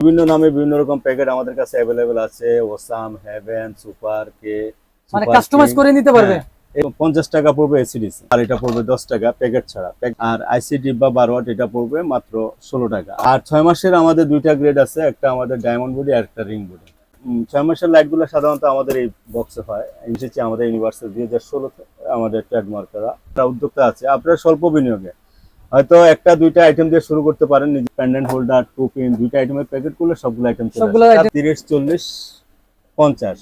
বিভিন্ন নামে বিভিন্ন রকম প্যাকেট আমাদের কাছে অ্যাভেলেবেল আছে। ওসাম হেভেন সুপার কে মানে কাস্টমাইজ করে নিতে পারবে? হ্যাঁ, পঞ্চাশ টাকা পড়বে এসিডিসি আর এটা পড়বে দশ টাকা প্যাকেট ছাড়া। আর আইসি ডিব্বা বারো ওয়াট এটা পড়বে মাত্র ষোলো টাকা। আর ছয় মাসের আমাদের দুইটা গ্রেড আছে একটা আমাদের ডায়মন্ড বডি আর একটা রিং বডি ছয় মাসের লাইটগুলো সাধারণত আমাদের এই বক্সে হয়। এসেছে আমাদের ইউনিভার্সাল দুই হাজার ষোলোতে আমাদের ট্রেডমার্ক করা একটা উদ্যোক্তা আছে। আপনার স্বল্প বিনিয়োগে। হয়তো একটা দুইটা আইটেম দিয়ে শুরু করতে পারেন। নিজে প্যান্ডেন্ট হোল্ডার টু পিন দুইটা আইটেমের প্যাকেট করলে সবগুলো আইটেম সবগুলো তিরিশ চল্লিশ পঞ্চাশ।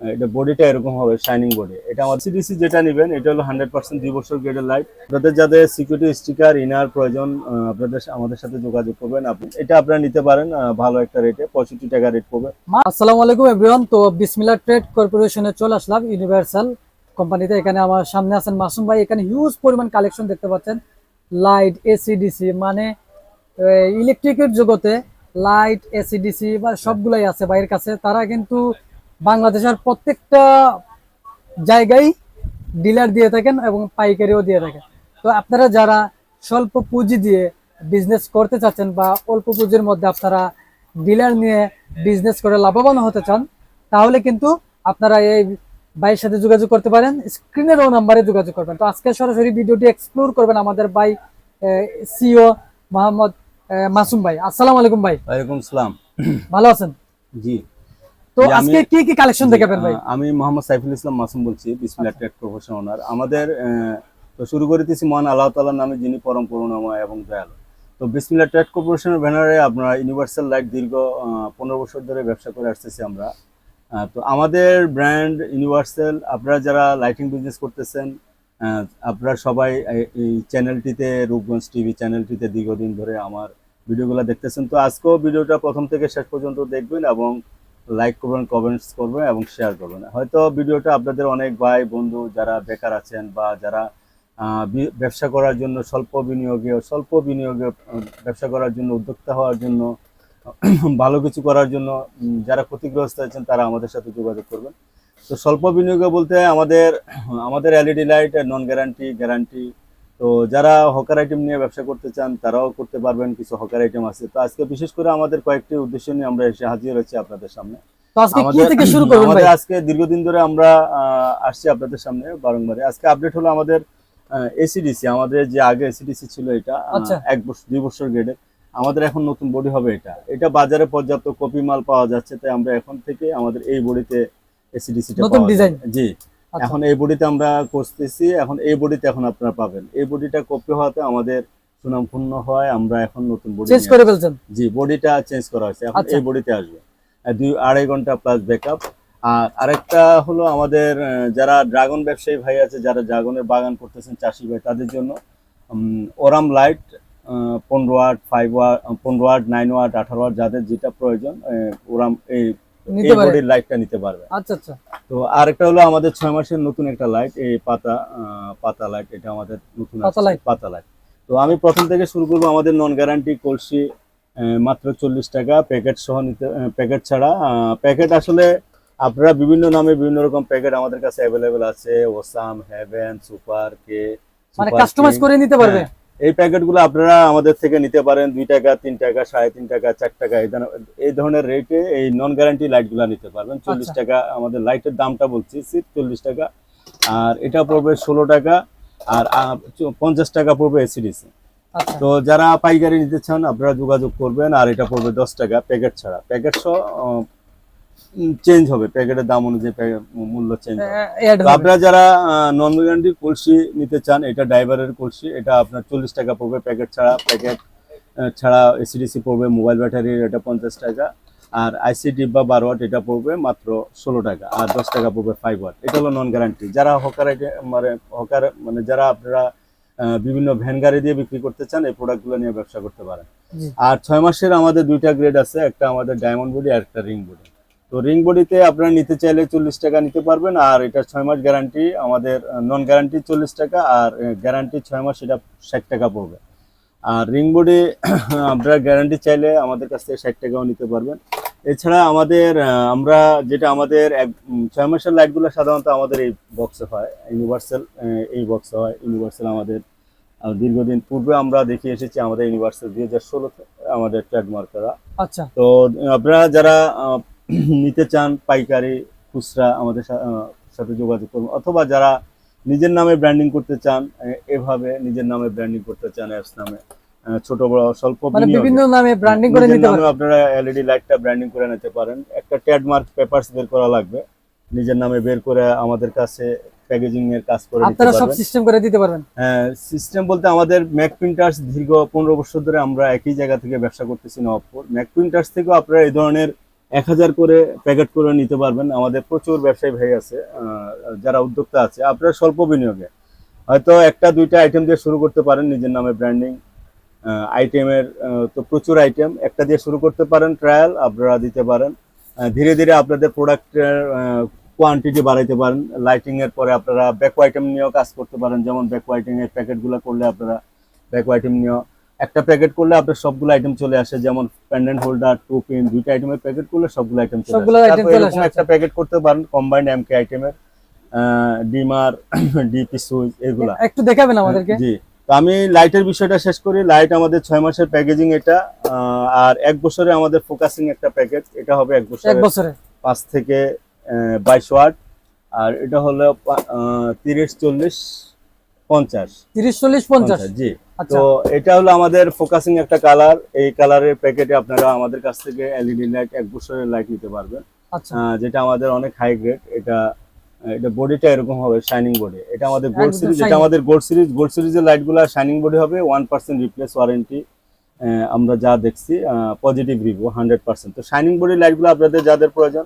এটা বডিটা এরকম হবে শাইনিং বডি এটা আমার সিডিসি যেটা নেবেন এটা হলো হান্ড্রেড পার্সেন্ট দুই বছর গ্রেডের লাইট আপনাদের যাদের সিকিউরিটি স্টিকার ইনার প্রয়োজন আপনাদের আমাদের সাথে যোগাযোগ করবেন। আপনি এটা আপনারা নিতে পারেন ভালো একটা রেটে পঁয়ষট্টি টাকা রেট পড়বে। আসসালামু আলাইকুম এভরিওয়ান তো বিসমিল্লাহ ট্রেড কর্পোরেশনে চলে আসলাম ইউনিভার্সাল কোম্পানিতে এখানে আমার সামনে আছেন মাসুম ভাই। এখানে হিউজ পরিমাণ কালেকশন দেখতে পাচ্ছেন। লাইট এসিডিসি মানে ইলেকট্রিকের জগতে লাইট এসিডিসি বা সবগুলাই আছে বাইরের কাছে। তারা কিন্তু বাংলাদেশের প্রত্যেকটা জায়গায় ডিলার দিয়ে থাকেন এবং পাইকারিও দিয়ে থাকেন। তো আপনারা যারা স্বল্প পুঁজি দিয়ে বিজনেস করতে চাচ্ছেন বা অল্প পুঁজির মধ্যে আপনারা ডিলার নিয়ে বিজনেস করে লাভবান হতে চান, তাহলে কিন্তু আপনারা এই ভাইয়ের সাথে যোগাযোগ করতে পারেন। স্ক্রিনের ও নাম্বারে যোগাযোগ করবেন। তো আজকে সরাসরি ভিডিওটি এক্সপ্লোর করবেন আমাদের ভাই সিও মোহাম্মদ মাসুম ভাই। আসসালামু আলাইকুম ভাই। ওয়ালাইকুম সালাম। ভালো আছেন? জি। তো আজকে কি কি কালেকশন দেখাবেন ভাই? আমি মোহাম্মদ সাইফুল ইসলাম মাসুম বলছি বিসমিল্লাহ ট্রেড প্রফেশন ওনার। আমাদের তো শুরু করে করিতেছি মহান আল্লাহ তাআলার নামে যিনি পরম করুণাময় এবং দয়ালু। তো বিসমিল্লাহ ট্রেড কর্পোরেশনের ব্যানারে আপনারা ইউনিভার্সাল লাইট দীর্ঘ পনেরো বছর ধরে ব্যবসা করে আসতেছি আমরা। তো আমাদের ব্র্যান্ড ইউনিভার্সাল আপনারা যারা লাইটিং বিজনেস করতেছেন আপনারা সবাই এই চ্যানেলটিতে রূপগঞ্জ টিভি চ্যানেলটিতে দীর্ঘদিন ধরে আমার ভিডিওগুলো দেখতেছেন। তো আজকেও ভিডিওটা প্রথম থেকে শেষ পর্যন্ত দেখবেন এবং লাইক করবেন কমেন্টস করবেন এবং শেয়ার করবেন। হয়তো ভিডিওটা আপনাদের অনেক ভাই, বন্ধু যারা বেকার আছেন বা যারা ব্যবসা করার জন্য স্বল্প বিনিয়োগে স্বল্প বিনিয়োগে ব্যবসা করার জন্য উদ্যোক্তা হওয়ার জন্য ভালো কিছু করার জন্য যারা ক্ষতিগ্রস্ত আছেন তারা আমাদের সাথে যোগাযোগ করবেন। তো স্বল্প বিনিয়োগে বলতে আমাদের আমাদের LED light non guarantee guarantee তো যারা হকার আইটেম নিয়ে ব্যবসা করতে চান তারাও করতে পারবেন কিছু হকার আইটেম আছে। তো আজকে বিশেষ করে আমাদের কয়েকটি উদ্দেশ্য নিয়ে আমরা এসে হাজির হয়েছি আপনাদের সামনে। আমাদের আজকে দীর্ঘদিন ধরে আমরা আসছি আপনাদের সামনে বারংবারে আজকে আপডেট হলো আমাদের এসিডিসি আমাদের যে আগে এসিডিসি ছিল এটা আচ্ছা। এক বছর দুই বছর গ্রেডের আমাদের এখন নতুন বডি হবে এটা। এটা বাজারে পর্যাপ্ত কপি মাল পাওয়া যাচ্ছে তাই আমরা এখন থেকে আমাদের এই বডিতে এসিডিসি নতুন? জি। আচ্ছা। এখন এই বডিতে আমরা করতেছি এখন এই বডিতে এখন আপনারা পাবেন। এই বডিটা কপি হওয়াতে আমাদের সুনামপূর্ণ হয় আমরা এখন নতুন বডি চেঞ্জ করে ফেলছেন? জি বডিটা চেঞ্জ করা হয়েছে। এখন আচ্ছা। এই বডিতে আসবে। দুই আড়াই ঘণ্টা প্লাস ব্যাকআপ আর আরেকটা হলো আমাদের যারা ড্রাগন ব্যবসায়ী ভাই আছে যারা ড্রাগনের বাগান করতেছেন চাষি ভাই তাদের জন্য ওরাম লাইট পনেরো ওয়াট ফাইভ ওয়াট পনেরো ওয়াট নাইন ওয়াট আঠারো ওয়াট যাদের যেটা প্রয়োজন ওরাম এই এই বডির লাইটটা নিতে পারবে। আচ্ছা আচ্ছা। তো আরেকটা হলো আমাদের ছয় মাসের নতুন একটা লাইট এই পাতা পাতা লাইট এটা আমাদের নতুন পাতা light। পাতা লাইট তো আমি প্রথম থেকে শুরু করব আমাদের নন গ্যারান্টি কলসি মাত্র চল্লিশ টাকা প্যাকেট সহ নিতে প্যাকেট ছাড়া। প্যাকেট আসলে আপনারা বিভিন্ন নামে বিভিন্ন রকম প্যাকেট আমাদের কাছে অ্যাভেলেবেল আছে ওসাম হেভেন সুপার কে মানে কাস্টমাইজ করে নিতে পারবে? হ্যাঁ, এই প্যাকেটগুলো আপনারা আমাদের থেকে নিতে পারেন দুই টাকা তিন টাকা সাড়ে তিন টাকা চার টাকা এই ধরনের- রেটে এই নন গ্যারান্টি লাইটগুলো নিতে পারবেন। চল্লিশ আচ্ছা। টাকা আমাদের লাইটের দামটা বলছি চল্লিশ টাকা। আর এটা পড়বে ষোলো টাকা আর পঞ্চাশ টাকা পড়বে এসিডিসি আচ্ছা। তো যারা পাইকারি নিতে চান আপনারা যোগাযোগ করবেন আর এটা পড়বে দশ টাকা প্যাকেট ছাড়া। প্যাকেট সহ চেঞ্জ হবে প্যাকেটের দাম অনুযায়ী মূল্য চেঞ্জ হবে। আপনারা যারা নন গ্যারান্টি কলসি নিতে চান এটা ড্রাইভারের কলসি এটা আপনার চল্লিশ টাকা পড়বে প্যাকেট ছাড়া প্যাকেট ছাড়া এসিডিসি পড়বে মোবাইল ব্যাটারির এটা পঞ্চাশ টাকা আর আইসি ডিব্বা বারো ওয়াট এটা পড়বে মাত্র ষোলো টাকা আর দশ টাকা পড়বে ফাইভ ওয়াট। এটা হলো নন গ্যারান্টি যারা হকার মানে হকার মানে যারা আপনারা বিভিন্ন ভ্যান গাড়ি দিয়ে বিক্রি করতে চান এই প্রোডাক্টগুলো নিয়ে ব্যবসা করতে পারেন। আর ছয় মাসের আমাদের দুইটা গ্রেড আছে একটা আমাদের ডায়মন্ড বডি আর একটা রিং বডি তো রিং বডিতে আপনারা নিতে চাইলে চল্লিশ টাকা নিতে পারবেন আর এটা ছয় মাস গ্যারান্টি আমাদের নন গ্যারান্টি চল্লিশ টাকা আর গ্যারান্টি ছয় মাস এটা ষাট টাকা পড়বে। আর রিং বডি আপনারা গ্যারান্টি চাইলে আমাদের কাছ থেকে ষাট টাকাও নিতে পারবেন। এছাড়া আমাদের আমরা যেটা আমাদের এক ছয় মাসের লাইটগুলো সাধারণত আমাদের এই বক্সে হয় ইউনিভার্সাল এই বক্সে হয় ইউনিভার্সাল আমাদের দীর্ঘদিন পূর্বে আমরা দেখে এসেছি আমাদের ইউনিভার্সাল দুই হাজার ষোলোতে আমাদের ট্রেডমার্ক করা আচ্ছা। তো আপনারা যারা নিতে চান পাইকারি খুচরা আমাদের সাথে যোগাযোগ করুন। অথবা যারা নিজের নামে ব্র্যান্ডিং করতে চান এভাবে নিজের নামে ব্র্যান্ডিং করতে চান অ্যাপস নামে ছোট বড় স্বল্প মানে বিভিন্ন নামে ব্র্যান্ডিং করে নিতে পারেন আপনারা এলইডি লাইটটা ব্র্যান্ডিং করে নিতে পারেন। একটা ট্রেডমার্ক পেপারস বের করা লাগবে। নিজের নামে বের করে আমাদের কাছে প্যাকেজিং এর কাজ করে দিতে আপনারা সব সিস্টেম করে দিতে পারবেন। হ্যাঁ সিস্টেম বলতে আমাদের ম্যাক প্রিন্টার্স দীর্ঘ পনেরো বছর ধরে আমরা একই জায়গা থেকে ব্যবসা করতেছি নবাবপুর। ম্যাক প্রিন্টার্স থেকেও আপনারা এই ধরনের এক হাজার করে প্যাকেট করে নিতে পারবেন। আমাদের প্রচুর ব্যবসায়ী ভাই আছে যারা উদ্যোক্তা আছে। আপনারা স্বল্প বিনিয়োগে। হয়তো একটা, দুইটা আইটেম দিয়ে শুরু করতে পারেন, নিজের নামে ব্র্যান্ডিং আইটেমের তো প্রচুর আইটেম একটা দিয়ে শুরু করতে পারেন ট্রায়াল আপনারা দিতে পারেন। ধীরে ধীরে আপনাদের প্রোডাক্টের কোয়ান্টিটি বাড়াইতে পারেন। লাইটিংয়ের পরে আপনারা ব্যাক আইটেম নিয়েও কাজ করতে পারেন। যেমন ব্যাক আইটিং এর প্যাকেটগুলো করলে আপনারা ব্যাক আইটেম নিয়েও একটা প্যাকেট করলে আপনার সবগুলো আইটেম চলে আসে যেমন পেন্ডেন্ট হোল্ডার টু পিন দুইটা আইটেমের প্যাকেট করলে সবগুলো আইটেম চলে আসে। একটা প্যাকেট করতে পারেন কম্বাইন্ড এমকে আইটেমের ডিমার ডিপি সুইচ এগুলা। একটু দেখাবেন আমাদেরকে? জি। তো আমি লাইটের বিষয়টা শেষ করি। লাইট আমাদের ছয় মাসের প্যাকেজিং এটা আর এক বছরে আমাদের ফোকাসিং একটা প্যাকেজ এটা হবে এক বছরে এক বছরে। পাঁচ থেকে বাইশ ওয়াট। আর এটা হলো তিরিশ চল্লিশ পঞ্চাশ। তিরিশ চল্লিশ পঞ্চাশ। জি। আচ্ছা তো এটা হলো আমাদের ফোকাসিং একটা কালার এই কালারের প্যাকেটে আপনারা আমাদের কাছ থেকে এলইডি লাইট এক বছরের লাইট নিতে পারবেন। আচ্ছা। যেটা আমাদের অনেক হাই গ্রেড এটা এটা বডিটা এরকম হবে শাইনিং বডি এটা আমাদের গোল্ড সিরিজ এটা আমাদের গোল্ড সিরিজ গোল্ড সিরিজের লাইটগুলো শাইনিং বডি হবে ওয়ান পার্সেন্ট রিপ্লেস ওয়ারেন্টি আমরা যা দেখছি পজিটিভ রিভিউ হান্ড্রেড পার্সেন্ট তো শাইনিং বডি লাইটগুলো আপনাদের যাদের প্রয়োজন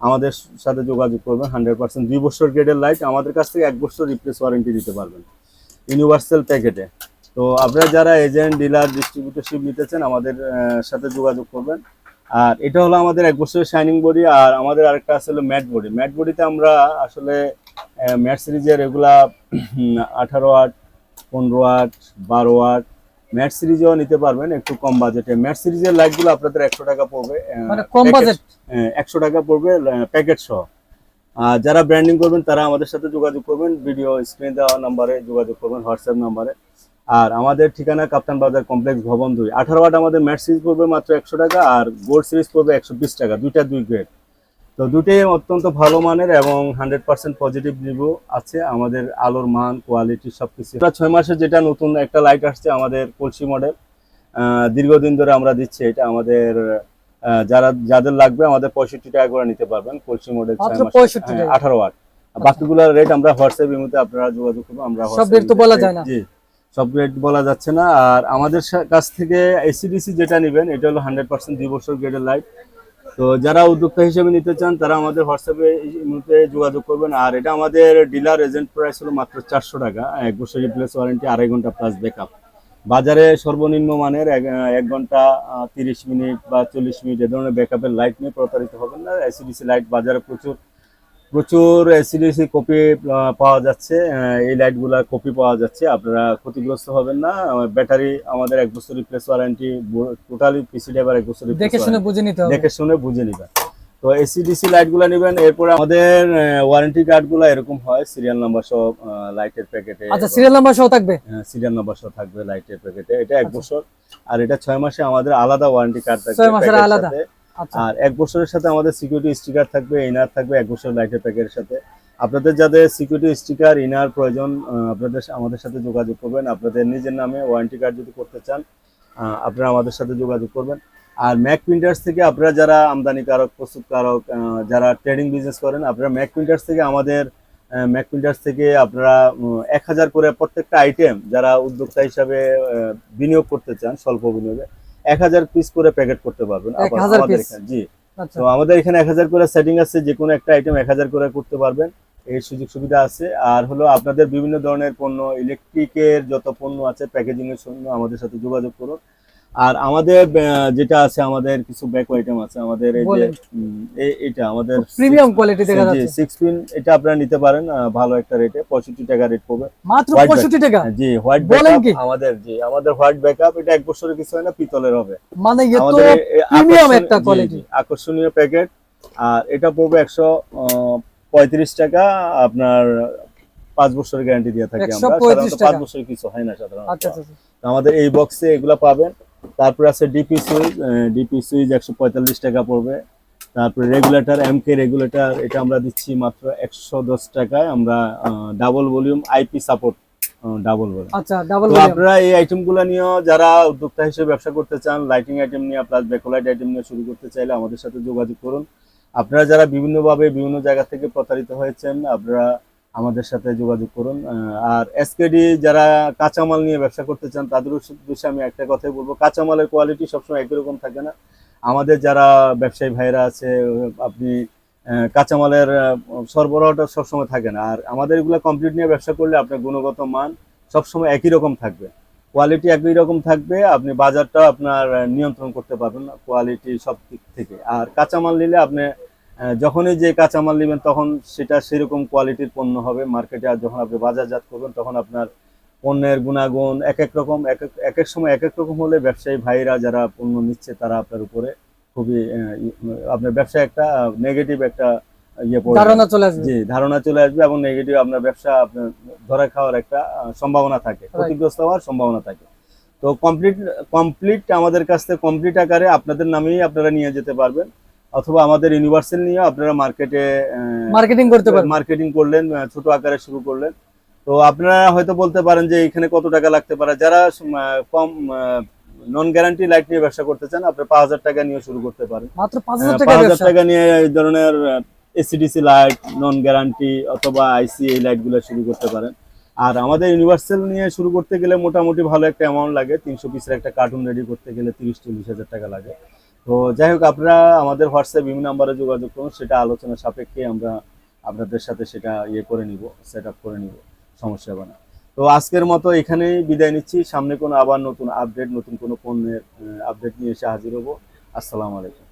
আমাদের সাথে যোগাযোগ করবেন হান্ড্রেড পার্সেন্ট দুই বছর গ্রেডের লাইট আমাদের কাছ থেকে এক বছর রিপ্লেস ওয়ারেন্টি দিতে পারবেন। ইউনিভার্সাল প্যাকেটে তো আপনারা যারা এজেন্ট ডিলার ডিস্ট্রিবিউটরশিপ নিতেছেন আমাদের সাথে যোগাযোগ করবেন। আর এটা হলো আমাদের এক বছরের শাইনিং বডি আর আমাদের আরেকটা আছে হলো ম্যাট বডি ম্যাট বডিতে আমরা আসলে ম্যাট সিরিজের এগুলা আঠারো আট পনেরো আট বারো আট ম্যাট সিরিজেও নিতে পারবেন একটু কম বাজেটে ম্যাট সিরিজের লাইটগুলো আপনাদের একশো টাকা পড়বে মানে কম বাজেট একশো টাকা পড়বে প্যাকেট সহ। আর যারা ব্র্যান্ডিং করবেন তারা আমাদের সাথে যোগাযোগ করবেন। ভিডিও স্ক্রিনে দেওয়া নাম্বারে যোগাযোগ করবেন হোয়াটসঅ্যাপ নাম্বারে আর আমাদের ঠিকানা কাপ্তান বাজার কমপ্লেক্স ভবন দুই। আঠারো ওয়াট আমাদের ম্যাট সিরিজ পড়বে মাত্র একশো টাকা আর গোল্ড সিরিজ পড়বে একশো বিশ টাকা দুইটা দুই গ্রেড তো দুটোই অত্যন্ত ভালো মানের এবং হান্ড্রেড পার্সেন্ট পজিটিভ রিভিউ আছে। আমাদের আলোর মান কোয়ালিটি সবকিছু। এটা ছয় মাসে যেটা নতুন একটা লাইট আসছে আমাদের কলসি মডেল দীর্ঘদিন ধরে আমরা দিচ্ছি এটা আমাদের যারা যাদের লাগবে আমাদের পঁয়ষট্টি টাকা করে নিতে পারবেন কলসি মডেল মাত্র 65 টাকা। আঠারো ওয়াট। বাকিগুলোর রেট আমরা হোয়াটসঅ্যাপ ইমুতে আপনারা যোগাযোগ করব আমরা সব তো বলা যায় না। জি। সব রেট বলা যাচ্ছে না। আর আমাদের কাছ থেকে এসিডিসি যেটা নেবেন, এটা হলো হান্ড্রেড পার্সেন্ট দুই বছর গ্রেডের লাইট তো যারা উদ্যোক্তা হিসেবে নিতে চান, তারা আমাদের হোয়াটসঅ্যাপে ইমুতে যোগাযোগ করবেন। আর এটা আমাদের ডিলার এজেন্ট প্রাইস হলো মাত্র চারশো টাকা। এক বছর রিপ্লেস ওয়ারেন্টি আড়াই ঘণ্টা প্লাস ব্যাকআপ বাজারে সর্বনিম্ন মানের এক ঘণ্টা তিরিশ মিনিট বা চল্লিশ মিনিট, এ ধরনের ব্যাকআপের লাইট নিয়ে প্রতারিত হবেন না। এসিডিসি লাইট বাজারে প্রচুর প্রচুর এসিডিসি কপি পাওয়া যাচ্ছে। এই লাইটগুলা কপি পাওয়া যাচ্ছে। আপনারা ক্ষতিগ্রস্ত হবেন না। ব্যাটারি আমাদের এক বছর replace warranty totally PC driver এক বছর দেখে শুনে বুঝে নিতে হবে। দেখে শুনে বুঝে নিবেন। তো এসিডিসি লাইটগুলো নেবেন। এরপরে আমাদের ওয়ারেন্টি কার্ডগুলো এরকম হয়। সিরিয়াল নাম্বার সব লাইটের প্যাকেটে আচ্ছা সিরিয়াল নাম্বার সহ থাকবে? সিরিয়াল নাম্বার সহ থাকবে লাইটের প্যাকেটে এটা এক আচ্ছা। বছর। আর এটা ছয় মাসে আমাদের আলাদা ওয়ারেন্টি কার্ড থাকবে ছয় মাসের আলাদা। আচ্ছা। আর এক বছরের সাথে আমাদের সিকিউরিটি স্টিকার থাকবে ইনার থাকবে, এক বছর লাইটের প্যাকের সাথে। আপনাদের যাদের সিকিউরিটি স্টিকার ইনার প্রয়োজন আপনাদের আমাদের সাথে যোগাযোগ করবেন। আপনাদের নিজের নামে ওয়ারেন্টি কার্ড যদি করতে চান আপনারা আমাদের সাথে যোগাযোগ করবেন। আর ম্যাক প্রিন্টার্স থেকে আপনারা যারা আমদানিকারক, প্রস্তুতকারক যারা ট্রেডিং বিজনেস করেন, আপনারা ম্যাক প্রিন্টার্স থেকে আমাদের ম্যাক প্রিন্টার্স থেকে আপনারা এক হাজার করে প্রত্যেকটা আইটেম যারা উদ্যোক্তা হিসাবে বিনিয়োগ করতে চান, স্বল্প বিনিয়োগে এক হাজার পিস করে প্যাকেট করতে পারবেন আমাদের এখানে- জি। আচ্ছা। তো আমাদের এখানে এক হাজার করে সেটিং আছে যে কোনো একটা আইটেম এক হাজার করে করতে পারবেন। এই সুযোগ সুবিধা আছে। আর হলো আপনাদের বিভিন্ন ধরনের পণ্য ইলেকট্রিকের যত পণ্য আছে প্যাকেজিং এর জন্য আমাদের সাথে যোগাযোগ করুন। আর আমাদের যেটা আছে আমাদের কিছু ব্যাক আইটেম আছে আমাদের এই যে এটা আমাদের প্রিমিয়াম কোয়ালিটি দেখা যাচ্ছে। সিক্স পিন এটা আপনারা নিতে পারেন ভালো একটা রেটে পঁয়ষট্টি টাকা রেট পড়বে। মাত্র white পঁয়ষট্টি টাকা? জি হোয়াইট ব্যাকআপ আমাদের জি আমাদের হোয়াইট ব্যাকআপ এটা এক বছরের কিছু হয় না পিতলের হবে। মানে এত আকর্ষণ- একটা। জি, আকর্ষণীয় প্যাকেট আর এটা পড়বে একশো পঁয়ত্রিশ টাকা আপনার পাঁচ বছরের গ্যারান্টি দিয়ে থাকি আমরা। 135 সাধারণত পাঁচ। বছরের কিছু হয় না সাধারণত। আচ্ছা আচ্ছা আচ্ছা। আমাদের এই বক্সে এগুলা পাবেন। তারপরে আছে ডিপি সুইচ ডিপি সুইচ একশো পঁয়তাল্লিশ টাকা পড়বে। তারপরে রেগুলেটর এম কে রেগুলেটর এটা আমরা দিচ্ছি মাত্র একশো দশ টাকায়। আমরা double volume IP support double volume আচ্ছা ডাবল তো আপনারা এই আইটেমগুলো নিয়েও যারা উদ্যোক্তা হিসেবে ব্যবসা করতে চান লাইটিং আইটেম নিয়ে প্লাস ব্যাকলাইট আইটেম নিয়ে শুরু করতে চাইলে আমাদের সাথে যোগাযোগ করুন। আপনারা যারা বিভিন্নভাবে বিভিন্ন জায়গা থেকে প্রতারিত হয়েছেন আপনারা আমাদের সাথে যোগাযোগ করুন। আর এসকেডি যারা কাঁচামাল নিয়ে ব্যবসা করতে চান, তাদের উদ্দেশ্যে আমি একটা কথাই বলব, কাঁচামালের কোয়ালিটি সবসময় একই রকম থাকে না। আমাদের যারা ব্যবসায়ী ভাইরা আছে, আপনি কাঁচামালের সরবরাহটা সবসময় থাকে না। আর আমাদের এগুলো কমপ্লিট নিয়ে ব্যবসা করলে আপনার গুণগত মান সবসময় একই রকম থাকবে। কোয়ালিটি একই রকম থাকবে, আপনি বাজারটা আপনার নিয়ন্ত্রণ করতে পারবেন কোয়ালিটি সব দিক থেকে। আর কাঁচামাল নিলে আপনি যখনই যে কাঁচামাল নেবেন তখন সেটা সেরকম কোয়ালিটির পণ্য হবে। মার্কেটে আর যখন আপনি বাজারজাত করবেন তখন আপনার পণ্যের গুণাগুণ এক এক রকম এক এক সময় এক এক রকম হলে ব্যবসায়ী ভাইরা যারা পণ্য নিচ্ছে তারা আপনার উপরে খুবই আপনার ব্যবসায় একটা নেগেটিভ একটা ইয়ে পড়বে। ধারণা চলে আসবে। জি ধারণা চলে আসবে এবং নেগেটিভ আপনার ব্যবসা আপনার ধরে খাওয়ার একটা সম্ভাবনা থাকে। ক্ষতিগ্রস্ত হওয়ার সম্ভাবনা থাকে। তো কমপ্লিট কমপ্লিট আমাদের কাছ থেকে কমপ্লিট আকারে আপনাদের নামেই আপনারা নিয়ে যেতে পারবেন। অথবা আমাদের ইউনিভার্সাল নিয়ে আপনারা মার্কেটে মার্কেটিং করতে পারেন মার্কেটিং করলেন ছোট আকারে শুরু করলেন। তো আপনারা হয়তো বলতে পারেন যে এখানে কত টাকা লাগতে পারে। যারা কম নন গ্যারান্টি লাইট নিয়ে ব্যবসা করতে চান আপনি পাঁচ হাজার টাকা নিয়ে শুরু করতে পারেন। মাত্র পাঁচ হাজার টাকা নিয়ে এই ধরনের এসিডিসি লাইট নন গ্যারান্টি অথবা আইসি এই লাইট লাইটগুলো শুরু করতে পারেন। আর আমাদের ইউনিভার্সাল নিয়ে শুরু করতে গেলে মোটামুটি ভালো একটা অ্যামাউন্ট লাগে। তিনশো পিসের একটা কার্টুন রেডি করতে গেলে তিরিশ চল্লিশ হাজার টাকা লাগে। তো যাই হোক, আপনারা আমাদের হোয়াটসঅ্যাপ বিভিন্ন নাম্বারে যোগাযোগ করুন, সেটা আলোচনা সাপেক্ষে আমরা আপনাদের সাথে সেটা ইয়ে করে নিব সেট করে নিব, সমস্যা হবে না। তো আজকের মতো এখানে বিদায় নিচ্ছি। সামনে কোনো আবার নতুন আপডেট নতুন কোনো পণ্যের আপডেট নিয়ে এসে হাজির হব। আসসালামু আলাইকুম।